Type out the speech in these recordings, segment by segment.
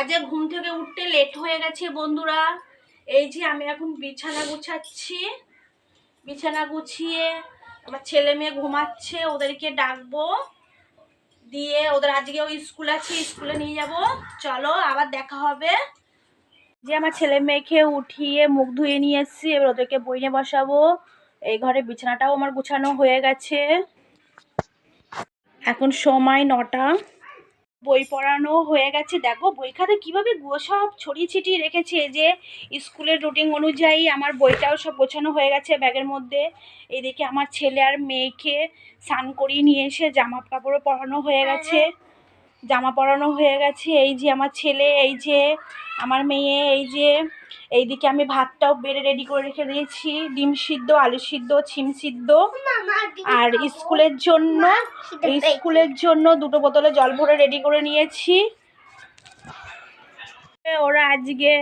আজ ঘুম থেকে উঠতে লেট হয়ে গেছে বন্ধুরা। এই যে আমি এখন বিছানা গুছাচ্ছি। বিছানা গুছিয়ে আমার ছেলে মেয়ে ঘুমাচ্ছে, ওদেরকে ডাকবো। দিয়ে ওদের আজকেও স্কুল আছে স্কুলে নিয়ে যাব। চলো, আবার দেখা হবে। যে আমার ছেলে মেয়েকে উঠিয়ে মুখ ধুয়ে নিয়ে এসেছি, এবার ওদেরকে বইনে বসাবো। এই ঘরে বিছানাটাও আমার গুছানো হয়ে গেছে। এখন সময় নটা। বই পড়ানো হয়ে গেছে। দেখো বই খাতা কীভাবে সব ছড়িয়ে ছিটিয়ে রেখেছে। এই যে স্কুলের রুটিন অনুযায়ী আমার বইটাও সব গোছানো হয়ে গেছে ব্যাগের মধ্যে। এদিকে আমার ছেলে আর মেয়েকে স্নান করিয়ে নিয়ে এসে জামা কাপড়ও পরানো হয়ে গেছে। জামা পরানো হয়ে গেছে। এই যে আমার ছেলে এই যে আমার মেয়ে এই যে, এইদিকে আমি ভাতটাও বেড়ে রেডি করে রেখে দিয়েছি। ডিম সিদ্ধ, আলু সিদ্ধ, ছিম সিদ্ধ। আর স্কুলের জন্য স্কুলের জন্য দুটো বোতলে জল ভরে রেডি করে নিয়েছি। ওরা আজকে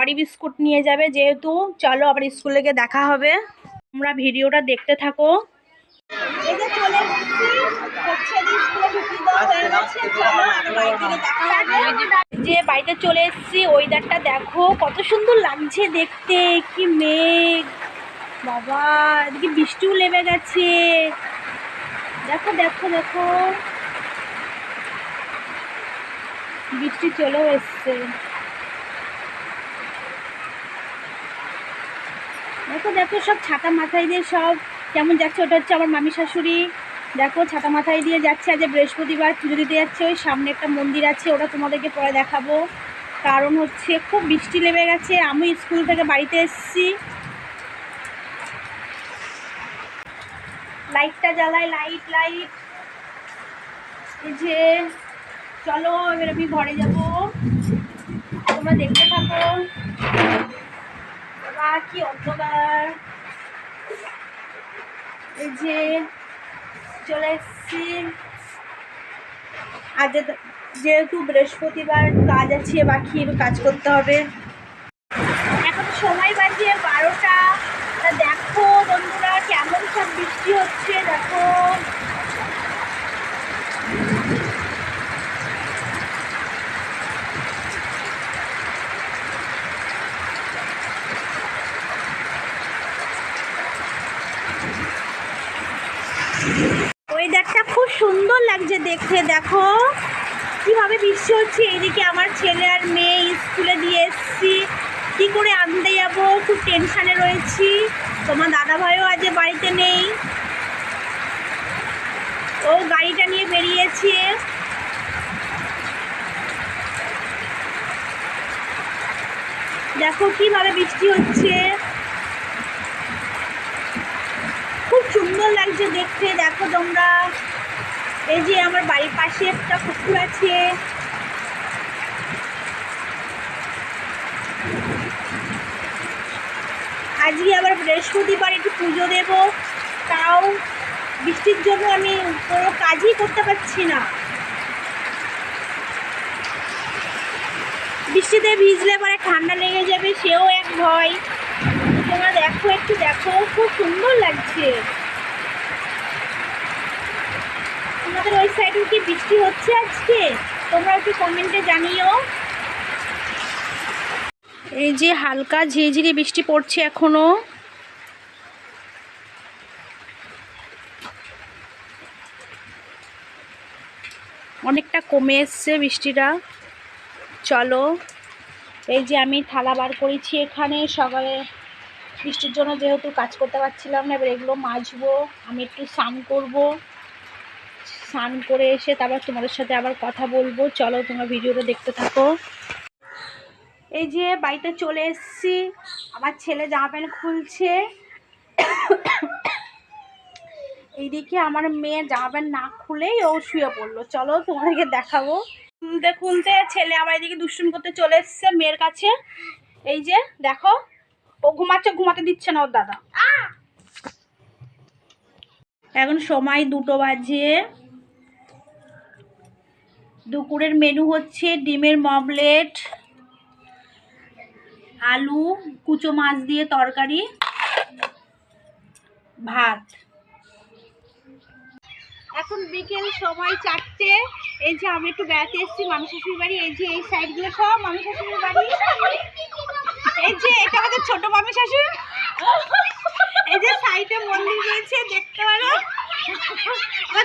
অরি বিস্কুট নিয়ে যাবে যেহেতু। চলো আবার স্কুলে গিয়ে দেখা হবে। তোমরা ভিডিওটা দেখতে থাকো। যে চলে এসেছি। হচ্ছে যে বাড়িতে চলে এসেছি ওয়েদারটা দেখো কত সুন্দর লাগছে দেখতে। কি মেঘ। বাবা এদিকে বৃষ্টিও নেমে গেছে। দেখো দেখো দেখো। বৃষ্টি চলেও এসছে। দেখো দেখো সব ছাতা মাথায় দিয়ে সব কেমন যাচ্ছে? ওটা হচ্ছে আমার মামি শাশুড়ি। দেখো, ছাতা মাথায় দিয়ে যাচ্ছে আজ বৃহস্পতিবার, পুজো দিতে যাচ্ছে। ওই সামনে একটা মন্দির আছে, ওটা তোমাদেরকে পরে দেখাবো। কারণ হচ্ছে খুব বৃষ্টি নেমে গেছে। আমি স্কুল থেকে বাড়িতে এসেছি। লাইটটা জ্বালাই লাইট লাইট। এই যে, চলো, এবার আমি ঘরে যাব। তোমরা দেখতে থাকো। বাবা, কি অন্ধকার। যে চলে এসছি। আজ যেহেতু বৃহস্পতিবার কাজ আছে বাকি কাজ করতে হবে। এখন সময় বাজে বারোটা। দেখো বন্ধুরা, কেমন সব বৃষ্টি হচ্ছে, দেখো ওয়েদারটা খুব সুন্দর লাগছে দেখতে দেখো। কীভাবে বৃষ্টি হচ্ছে, এইদিকে আমার ছেলে আর মেয়ে স্কুলে দিয়ে এসছি। কী করে আনতে যাব? খুব টেনশানে রয়েছি। তোমার দাদা ভাইও আজ বাড়িতে নেই। ও গাড়িটা নিয়ে বেরিয়েছে। দেখো কীভাবে বৃষ্টি হচ্ছে। খুব সুন্দর লাগছে দেখতে। দেখো তোমরা। এই যে আমার বাড়ির পাশে একটা পুকুর আছে। আজকে আবার বৃহস্পতিবার একটু পুজো দেব, তাও বৃষ্টির জন্য আমি কোনো কাজই করতে পারছি না। বৃষ্টিতে ভিজলে পরে ঠান্ডা লেগে যাবে, সেও এক ভয়। তোমরা দেখো, একটু দেখো, খুব সুন্দর লাগছে তোমাদের ওই সাইডে কি বৃষ্টি হচ্ছে আজকে? তোমরা একটু কমেন্টে জানিও। এই যে হালকা ঝিরিঝিরি বৃষ্টি পড়ছে এখনও। অনেকটা কমে এসছে বৃষ্টিটা। চলো, এই যে আমি থালা বার করেছি এখানে। সকালে বৃষ্টির জন্য যেহেতু কাজ করতে পারছিলাম না, এবার এগুলো মাজবো, আমি একটু স্নান করব। স্নান করে এসে তারপর তোমাদের সাথে আবার কথা বলব। চলো তোমরা ভিডিওটা দেখতে থাকো। এই যে বাড়িতে চলে এসেছি। আমার ছেলে জামা প্যান্ট খুলছে। এইদিকে আমার মেয়ে জামা প্যান্ট না খুলেই ও শুয়ে পড়ল। চলো তোমাদেরকে দেখাবো। খুলতে খুলতে ছেলে আমার এদিকে দুষ্টুম করতে চলে এসছে মেয়ের কাছে। এই যে দেখো, ও ঘুমাচ্ছে, ঘুমাতে দিচ্ছে না ওর দাদা। এখন সময় দুটো বাজে। দুপুরের মেনু হচ্ছে ডিমের মবলেট আলু, কুচো মাছ দিয়ে তরকারি, ভাত। এখন বিকেল সময় চারটে। এই যে আমি একটু বেড়াতে এসেছি মানুষ শ্বশুর বাড়ি, এই যে এই সাইডগুলো সব মানুষ শ্বশুর বাড়ি। এই যে এটা আমাদের ছোট মামি শাশুড় এই যে সাইডে মন্দির রয়েছে, দেখতে পারো।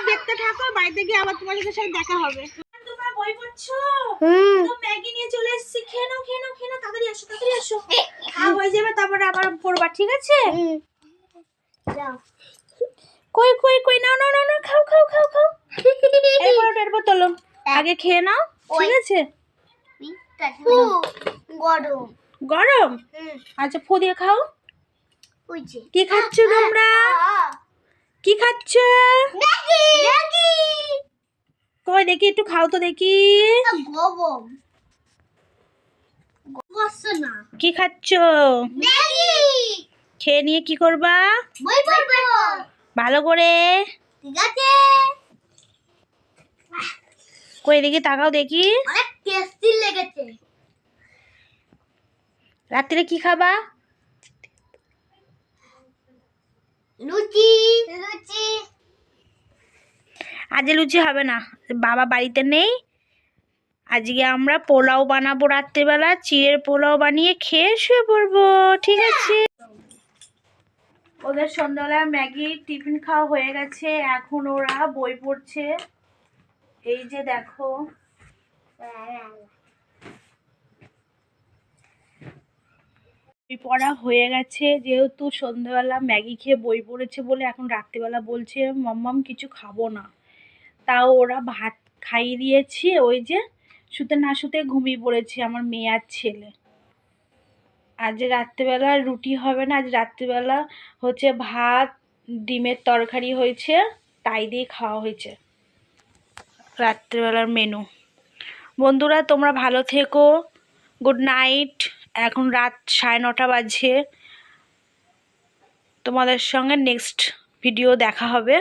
দেখতে থাকো, বাড়িতে গিয়ে আবার তোমাদের সাথে দেখা হবে। হুম। তো ম্যাগি নিয়ে চলে এসেছি। খেয়ে নাও খেয়ে নাও খেয়ে নাও তাড়াতাড়ি আসো তাড়াতাড়ি আসো। খাওয়া হয়ে যাবে তারপরে আবার পড়বা ঠিক আছে? যাও। কই কই কই নাও নাও নাও নাও খাও খাও খাও খাও। এরপর এরপর তোলো আগে খেয়ে নাও ঠিক আছে? গরম। গরম? আচ্ছা ফু দিয়ে খাও। কি খাচ্ছ তোমরা? কি খাচ্ছ? ম্যাগি! ম্যাগি! কই দেখি একটু খাও তো দেখি। কি খাচ্ছ? খেয়ে নিয়ে কি করবা? ভালো করে। ঠিক আছে। কই দেখি তাকাও দেখি। অনেক টেস্টি লেগেছে। রাত্রে কি খাবা? লুচি। লুচি। আজ লুচি হবে না। বাবা বাড়িতে নেই। আজকে আমরা পোলাও বানাবো রাত্রিবেলা, চিড়ের পোলাও বানিয়ে খেয়ে শুয়ে পড়ব। ঠিক আছে? ওদের সন্ধ্যাবেলা ম্যাগি টিফিন খাওয়া হয়ে গেছে, এখন ওরা বই পড়ছে। এই যে দেখো। বই পড়া হয়ে গেছে, যেহেতু সন্ধ্যাবেলা ম্যাগি খেয়ে বই পড়েছে বলে এখন রাত্রিবেলা বলছে, মাম্মাম, কিছু খাব না। তাও ওরা ভাত খাইয়ে দিয়েছি, ওই যে শুতে না শুতে ঘুমিয়ে পড়েছে আমার মেয়ে আর ছেলে। আজ রাত্রিবেলা রুটি হবে না, আজ রাত্রিবেলা হচ্ছে ভাত, ডিমের তরকারি হয়েছে, তাই দিয়ে খাওয়া হয়েছে। রাত্রিবেলার মেনু বন্ধুরা, তোমরা ভালো থেকো। গুড নাইট এখন রাত সাড়ে নটা বাজে। তোমাদের সঙ্গে নেক্সট ভিডিও দেখা হবে।